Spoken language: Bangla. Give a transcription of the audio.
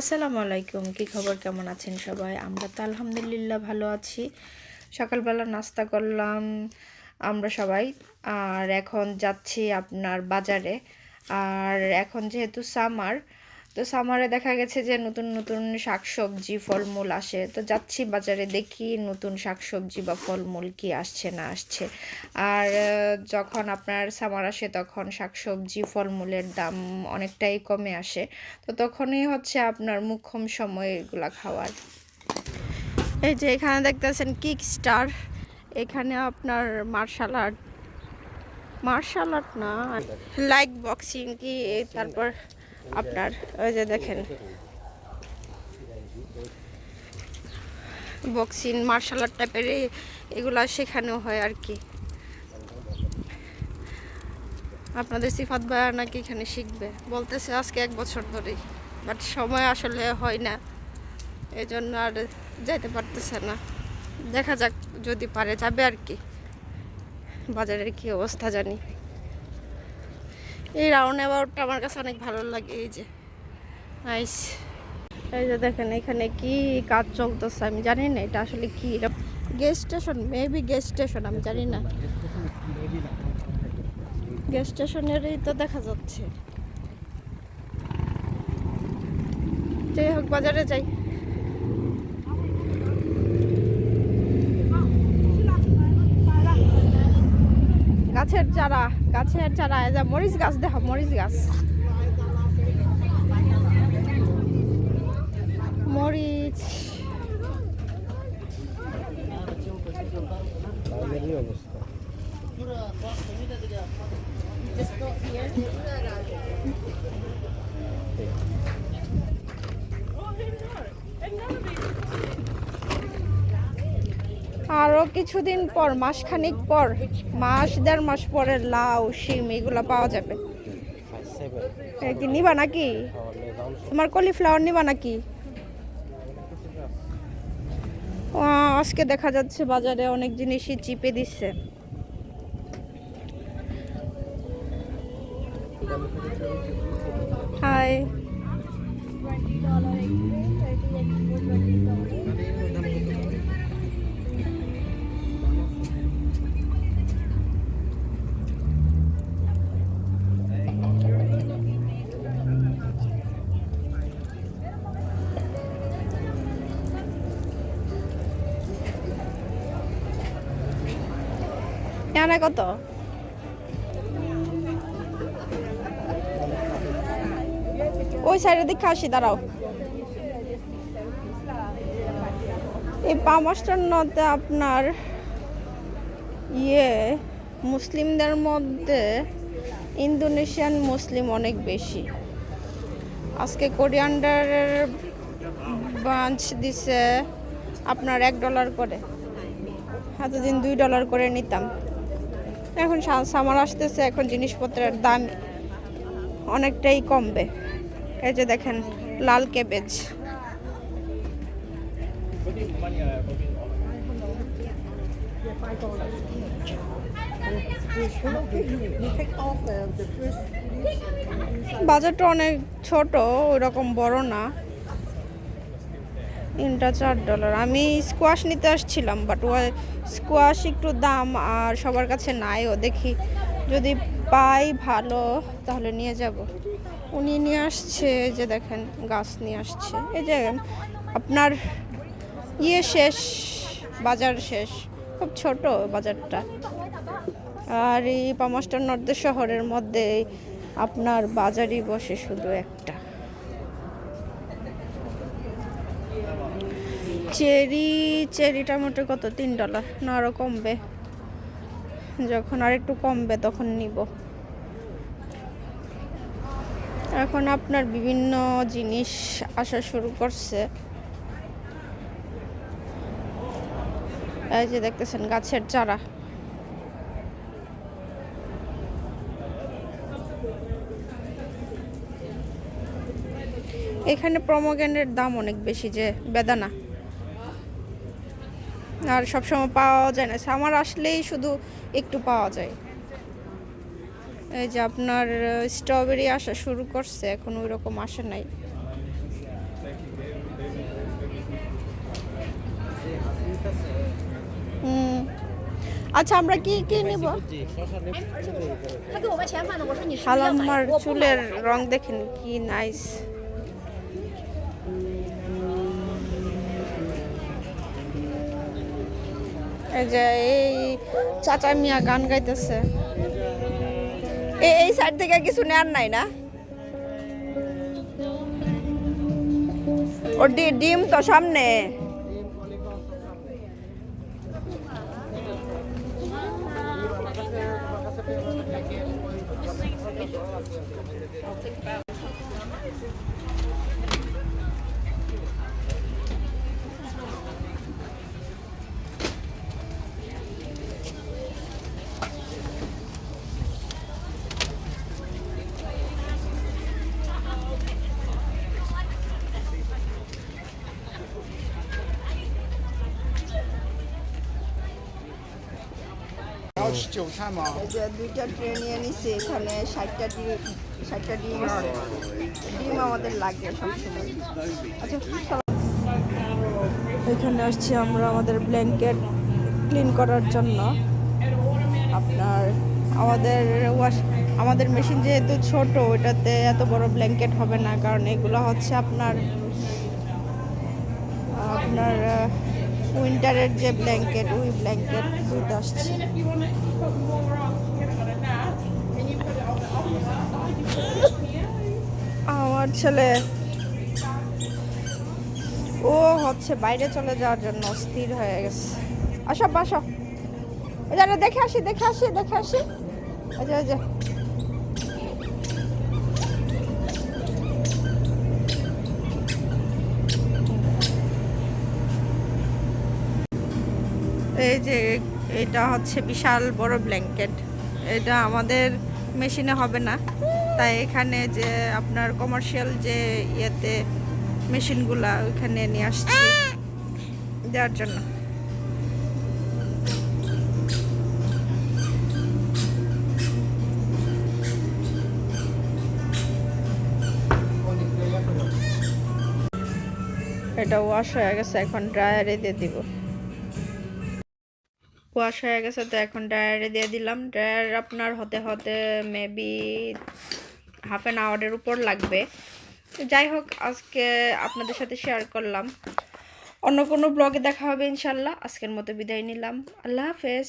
আসসালামু আলাইকুম, কি খবর? কেমন আছেন সবাই? আমরা তো আলহামদুলিল্লাহ ভালো আছি। সকালবেলা নাস্তা করলাম আমরা সবাই, আর এখন যাচ্ছি আপনার বাজারে। আর এখন যেহেতু সামার তো সামারে দেখা গেছে যে নতুন নতুন শাকসবজি, ফলমূল আসে। তো যাচ্ছি বাজারে, দেখি নতুন শাকসবজি বা ফলমূল কি আসছে, না আসছে। আর যখন আপনার সামার আসে, তখন শাকসবজি, ফলমূলের দাম অনেকটাই কমে আসে। তো তখনই হচ্ছে আপনার মুখ্যম সময় এগুলা খাওয়ার। এই যে এখানে দেখতেছেন কিক স্টার এখানে আপনার মার্শাল আর্ট মার্শাল আর্ট না লাইক বক্সিং কি, তারপর আপনার, ওই যে দেখেন। বক্সিং মার্শাল আর্ট টাইপের এগুলো শেখানো হয় আর কি। আপনাদের সিফাত ভাইয়া নাকি এখানে শিখবে? বলতেছে আজকে এক বছর ধরেই বাট সময় আসলে হয় না। এই জন্য আর যাইতে পারতেছে না। দেখা যাক, যদি পারে যাবে আর কি। বাজারের কি অবস্থা জানি। এই রাউন্ড অ্যাবাউটটা আমার কাছে অনেক ভালো লাগে, এই যে। নাইস এই যে দেখেন, এখানে কি কাজ চলতেছে, আমি জানি না এটা আসলে কি gas station maybe gas station আমি জানি না। গ্যাস স্টেশনেরই তো দেখা যাচ্ছে। যাই হোক, বাজারে যাই। গাছের চারা গাছের চারা মরিচ গাছ দেখো মরিচ গাছ মরিচ বাজারের অবস্থা আরও কিছুদিন পর, মাসখানিক পর, মাস, দেড় মাস পরে লাউ, শিম, এগুলো পাওয়া যাবে। কি নিবা নাকি? তোমার কলিফ্লাওয়ার নিবা নাকি? আজকে দেখা যাচ্ছে বাজারে অনেক জিনিসই চিপে দিচ্ছে। হাই। এখানে কত? ওই সাইডের দিকে আসি, দাঁড়াও। এই পামাস্টার নদে আপনার ইয়ে মুসলিমদের মধ্যে ইন্দোনেশিয়ান মুসলিম অনেক বেশি। আজকে কোরিয়ান্ডারের বাঞ্চ দিছে আপনার এক ডলার করে। এতদিন দুই ডলার করে নিতাম। এখন সামার আসতেছে, এখন জিনিসপত্রের দাম অনেকটাই কমবে। এই যে দেখেন, লাল কেবেজ বাজারটা অনেক ছোট ওরকম বড় না। তিনটা চার ডলার আমি স্কোয়াশ নিতে আসছিলাম বাট স্কোয়াশ একটু দাম আর সবার কাছে নাইও। দেখি যদি পাই ভালো, তাহলে নিয়ে যাব। উনি নিয়ে আসছে যে দেখেন, গাছ নিয়ে আসছে। এই যে আপনার ইয়ে শেষ, বাজার শেষ। খুব ছোট বাজারটা। আর এই পামাস্টার নর্থ শহরের মধ্যে আপনার বাজারই বসে শুধু একটা। চেরি চেরি টমেটো কত? তিন ডলার। না আরও কমবে। যখন আর একটু কমবে, তখন নিব। এখন আপনার বিভিন্ন জিনিস আসা শুরু করছে। এই যে দেখতেছেন, গাছের চারা। এখানে প্রমোগ্যানের দাম অনেক বেশি যে, বেদানা। আর সবসময় পাওয়া যায় না। সামার আসলেই শুধু একটু পাওয়া যায়। এই যে আপনার স্ট্রবেরি আসা শুরু করছে এখন ওই রকম আসে নাই। আচ্ছা আমরা কি কি নেব? আমার চুলের রং দেখেন কি নাইস এই যে এই চাচা মিয়া গান গাইতেছে। এই সাইড থেকে কিছু নেয়ার নাই না? ডি- ডিম তো সামনে। এই যে দুইটা ট্রে নিয়ে নিছি, এখানে ষাটটা ডিম ষাটটা ডিম ডিম আমাদের লাগে সবসময়। আচ্ছা এখানে আসছি আমরা আমাদের ব্ল্যাঙ্কেট ক্লিন করার জন্য। আপনার আমাদের ওয়াশ আমাদের মেশিন যেহেতু ছোট, ওটাতে এত বড় ব্ল্যাঙ্কেট হবে না, কারণ এগুলো হচ্ছে আপনার আপনার উইন্টারের যে ব্ল্যাঙ্কেট, ওই ব্ল্যাঙ্কেট দুইটা আসছে। আমার ছেলে, ও হচ্ছে বাইরে চলে যাওয়ার জন্য স্থির হয়ে গেছে। আসো বাসো ওই যে, দেখে আসি দেখে আসি দেখে আসি। ওই যে। যে এটা হচ্ছে বিশাল বড় ব্ল্যাঙ্কেট। এটা আমাদের মেশিনে হবে না। তাই এখানে যে আপনার কমার্শিয়াল যে ইয়েতে মেশিনগুলা ওইখানে নিয়ে আসছি দেওয়ার জন্য। এটা ওয়াশ হয়ে গেছে, এখন ড্রায়ারে দিয়ে দিব। ওয়াশ হয়ে গেছে, তো এখন ড্রায়ারে দিয়ে দিলাম। ড্রায়ার আপনার হতে হতে মেবি হাফ অ্যান আওয়ারের উপর লাগবে। যাই হোক, আজকে আপনাদের সাথে শেয়ার করলাম। অন্য কোনো ব্লগে দেখা হবে ইনশাল্লাহ। আজকের মতো বিদায় নিলাম। আল্লাহ হাফেজ।